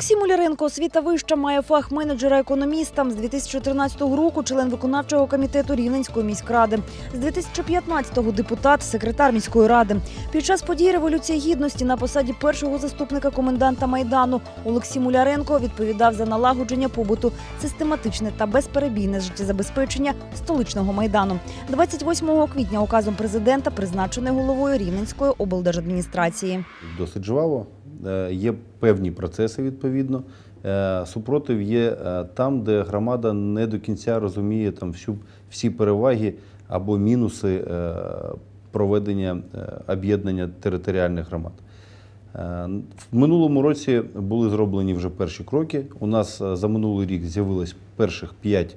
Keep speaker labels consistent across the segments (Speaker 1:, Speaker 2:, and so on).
Speaker 1: Олексій Муляренко, освіта вища, має фах менеджера-економіста. З 2013 року член виконавчого комітету Рівненської міськради. З 2015-го депутат, секретар міської ради. Під час подій Революції Гідності на посаді першого заступника коменданта Майдану Олексій Муляренко відповідав за налагодження побуту, систематичне та безперебійне життєзабезпечення столичного майдану. 28 квітня указом президента призначений головою Рівненської облдержадміністрації.
Speaker 2: досить жваво. Е, Є певні процеси відповідно. Е, Супротив є е, там, де громада не до кінця розуміє там всю, всі переваги або мінуси проведення об'єднання територіальних громад. В минулому році були зроблені вже перші кроки. У нас за минулий рік з'явилось перших п'ять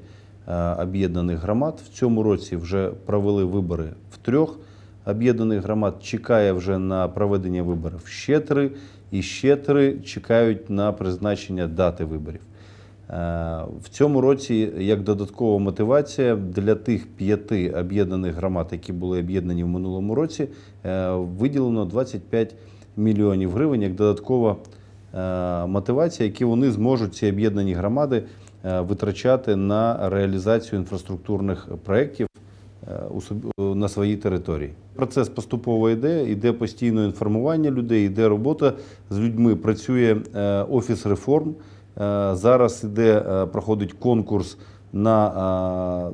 Speaker 2: об'єднаних громад. В цьому році вже провели вибори в трьох об'єднаних громад. Чекає вже на проведення виборів ще три, і ще три чекають на призначення дати виборів. Е, В цьому році, як додаткова мотивація для тих п'яти об'єднаних громад, які були об'єднані в минулому році, е, виділено 25 мільйонів гривень як додаткова е, мотивація, які вони зможуть ці об'єднані громади витрачати на реалізацію інфраструктурних проєктів на своїй території. Процес поступово йде, йде постійне інформування людей, йде робота з людьми. Працює е, офіс реформ. Е, Зараз іде, е, проходить конкурс на е,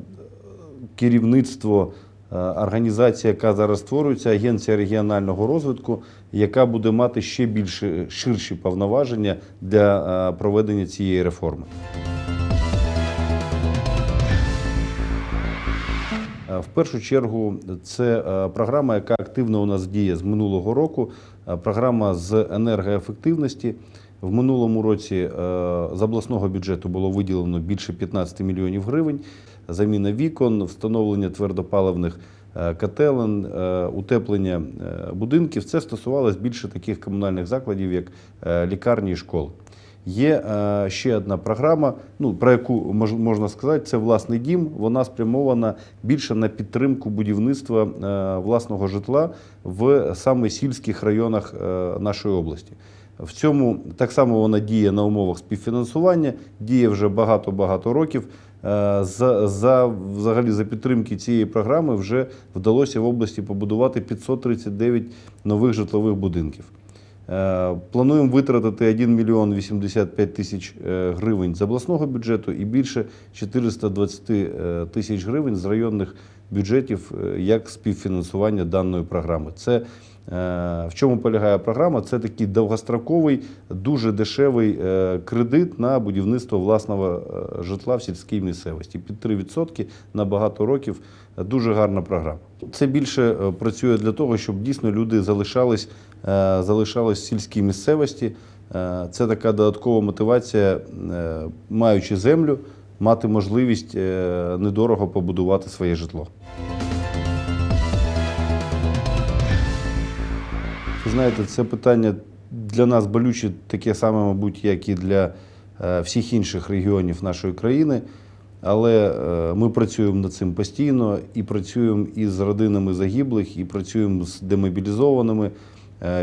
Speaker 2: керівництво е, організації, яка зараз створюється, Агенція регіонального розвитку, яка буде мати ще більше ширші повноваження для е, проведення цієї реформи. В першу чергу це е, програма, яка активно у нас діє з минулого року. Е, Програма з енергоефективності. В минулому році е, з обласного бюджету було виділено більше 15 мільйонів гривень. Заміна вікон, встановлення твердопаливних котелень, е, утеплення будинків. Це стосувалось більше таких комунальних закладів, як лікарні і школи. Є е, ще одна програма, ну про яку мож, можна сказати, це власний дім. Вона спрямована більше на підтримку будівництва е, власного житла в саме сільських районах е, нашої області. В цьому так само вона діє на умовах співфінансування, діє вже багато-багато років. За, за взагалі за підтримки цієї програми вже вдалося в області побудувати 539 нових житлових будинків. Е, Плануємо витратити 1 мільйон 85 тисяч е, гривень з обласного бюджету і більше 420 е, тисяч гривень з районних бюджетів як співфінансування даної програми. Це в чому полягає програма? Це такий довгостроковий, дуже дешевий кредит на будівництво власного житла в сільській місцевості. Під 3% на багато років. Дуже гарна програма. Це більше працює для того, щоб дійсно люди залишались, е, залишались в сільській місцевості. Е, Це така додаткова мотивація, е, маючи землю, мати можливість недорого побудувати своє житло. Знаєте, це питання для нас болюче, таке саме, мабуть, як і для всіх інших регіонів нашої країни. Але ми працюємо над цим постійно і працюємо із родинами загиблих, і працюємо з демобілізованими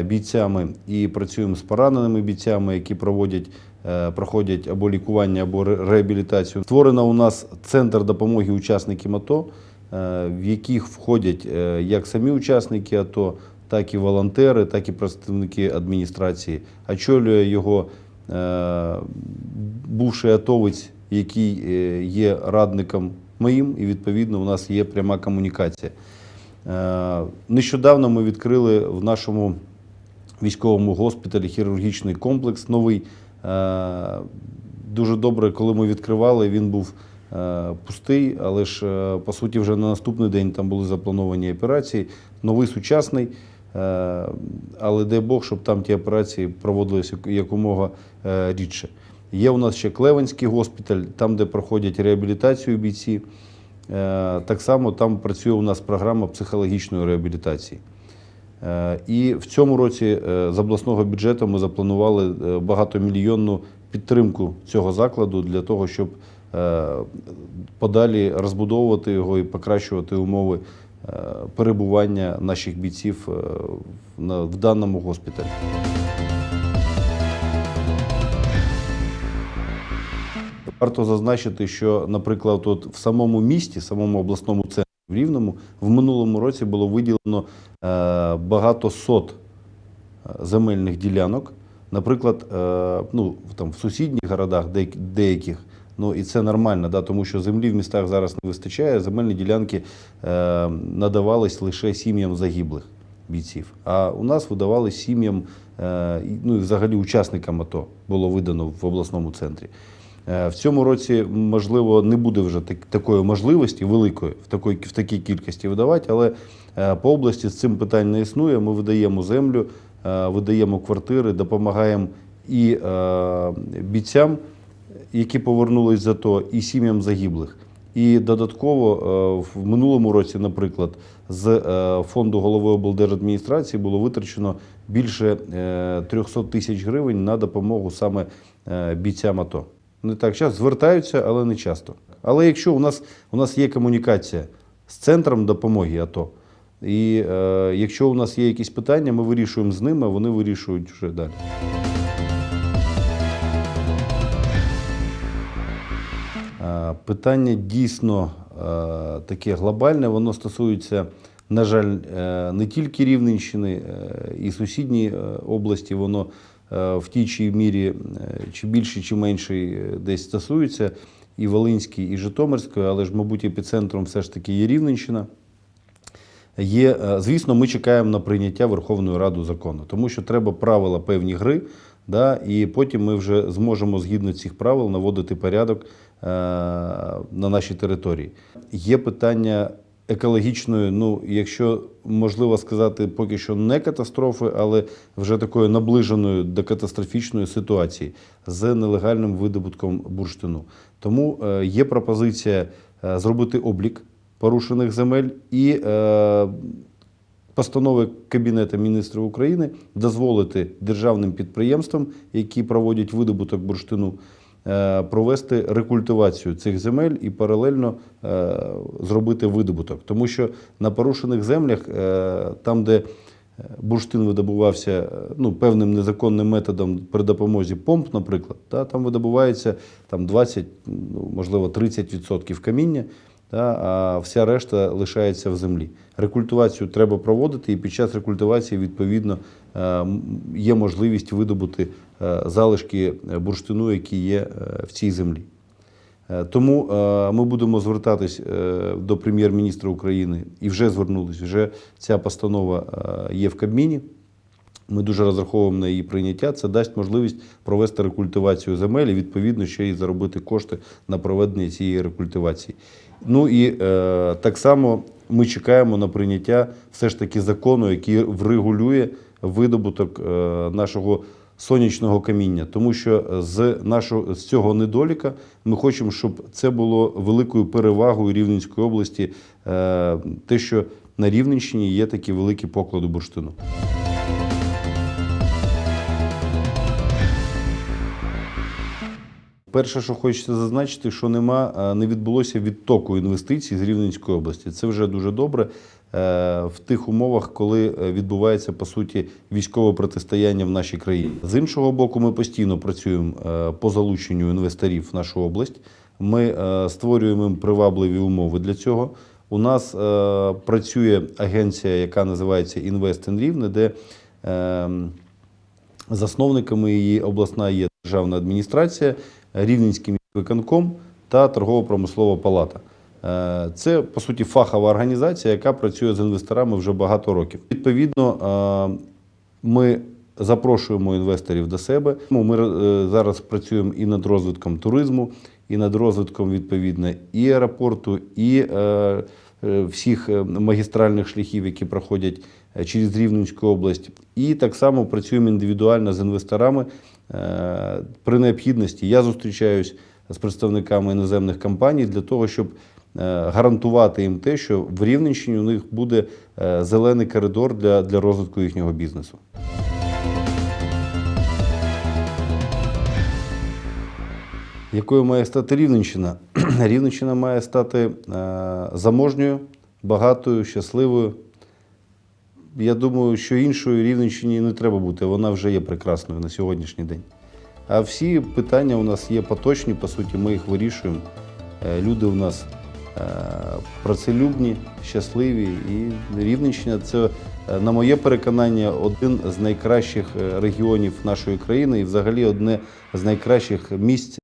Speaker 2: бійцями, і працюємо з пораненими бійцями, які проводять, е, проходять або лікування, або ре- реабілітацію. Створено у нас центр допомоги учасникам АТО, е, в яких входять е, як самі учасники АТО, так і волонтери, так і представники адміністрації. Очолює його е, бувший атовець, який е, є радником моїм, і відповідно у нас є пряма комунікація. Е, Нещодавно ми відкрили в нашому військовому госпіталі хірургічний комплекс новий. Е, Дуже добре, коли ми відкривали, він був е, пустий, але ж по суті вже на наступний день там були заплановані операції. Новий сучасний. Але дай Бог, щоб там ті операції проводилися якомога рідше. Є у нас ще Клевенський госпіталь, там, де проходять реабілітацію бійці. Е, Так само там працює у нас програма психологічної реабілітації. Е, І в цьому році е, з обласного бюджету ми запланували багатомільйонну підтримку цього закладу для того, щоб подалі розбудовувати його і покращувати умови перебування наших бійців в даному госпіталі. Варто зазначити, що, наприклад, от в самому місті, самому обласному центрі в Рівному, в минулому році було виділено е, багато сот е, земельних ділянок. Наприклад, е, ну, в- там, в сусідніх городах деяк- деяких, ну і це нормально, да, тому що землі в містах зараз не вистачає, земельні ділянки надавались лише сім'ям загиблих бійців. А у нас видавали сім'ям, ну і взагалі учасникам АТО було видано в обласному центрі. Е, В цьому році, можливо, не буде вже так, такої можливості великої в такій, в такій кількості видавати, але е, по області з цим питань не існує. Ми видаємо землю, е, видаємо квартири, допомагаємо і бійцям, які повернулись з АТО, і сім'ям загиблих. І додатково в минулому році, наприклад, з фонду голови облдержадміністрації було витрачено більше е, 300 тисяч гривень на допомогу саме бійцям АТО. Не так часто звертаються, але не часто. Але якщо у нас, у нас є комунікація з центром допомоги АТО, і е, якщо у нас є якісь питання, ми вирішуємо з ними, вони вирішують вже далі. Е, Питання дійсно е, таке глобальне. Воно стосується, на жаль, е, не тільки Рівненщини і сусідньої е, області. Воно в тій чи мірі, е, чи більше, чи менше е, десь стосується і Волинської, і Житомирської, але ж, мабуть, епіцентром все ж таки є Рівненщина. Є, е, звісно, ми чекаємо на прийняття Верховною Радою закону, тому що треба правила певні гри, да, і потім ми вже зможемо згідно цих правил наводити порядок е, на нашій території. Є питання екологічної, ну, якщо можливо сказати, поки що не катастрофи, але вже такої наближеної до катастрофічної ситуації з нелегальним видобутком бурштину. Тому е, є пропозиція е, зробити облік порушених земель і е, постанови Кабінету міністрів України дозволити державним підприємствам, які проводять видобуток бурштину, провести рекультивацію цих земель і паралельно е, зробити видобуток. Тому що на порушених землях, е, там, де бурштин видобувався е, ну, певним незаконним методом при допомозі помп, наприклад, та, там видобувається там, 20, ну, можливо, 30% каміння, а вся решта лишається в землі. Рекультивацію треба проводити, і під час рекультивації, відповідно, е, є можливість видобути е, залишки бурштину, які є е, в цій землі. Тому ми будемо звертатись до прем'єр-міністра України і вже звернулись. Вже ця постанова є в Кабміні. Ми дуже розраховуємо на її прийняття. Це дасть можливість провести рекультивацію земель і відповідно ще й заробити кошти на проведення цієї рекультивації. Ну і е, так само ми чекаємо на прийняття все ж таки закону, який врегулює видобуток е, нашого сонячного каміння, тому що з нашого з цього недоліка ми хочемо, щоб це було великою перевагою Рівненської області, е, те, що на Рівненщині є такі великі поклади бурштину. Перше, що хочеться зазначити, що нема, е, не відбулося відтоку інвестицій з Рівненської області. Це вже дуже добре е, в тих умовах, коли е, відбувається по суті військове протистояння в нашій країні. З іншого боку, ми постійно працюємо по залученню інвесторів в нашу область. Ми створюємо привабливі умови для цього. У нас працює агенція, яка називається in Рівне, де е, Засновниками її обласна є державна адміністрація, Рівненський міськвиконком та торгово-промислова палата. Е, Це, по суті, фахова організація, яка працює з інвесторами вже багато років. Відповідно, е, ми запрошуємо інвесторів до себе. Ми е, зараз працюємо і над розвитком туризму, і над розвитком відповідно і аеропорту, і всіх магістральних шляхів, які проходять через Рівненську область. І так само працюємо індивідуально з інвесторами при необхідності. Я зустрічаюсь з представниками іноземних компаній для того, щоб е, гарантувати їм те, що в Рівненщині у них буде е, зелений коридор для, для розвитку їхнього бізнесу. Якою має стати Рівненщина? Рівненщина має стати е, заможньою, багатою, щасливою. Я думаю, що іншою Рівненщині не треба бути, вона вже є прекрасною на сьогоднішній день. А всі питання у нас є поточні, по суті, ми їх вирішуємо. Е, Люди у нас е, працелюбні, щасливі і Рівненщина це, е, на моє переконання, один з найкращих регіонів нашої країни і взагалі одне з найкращих місць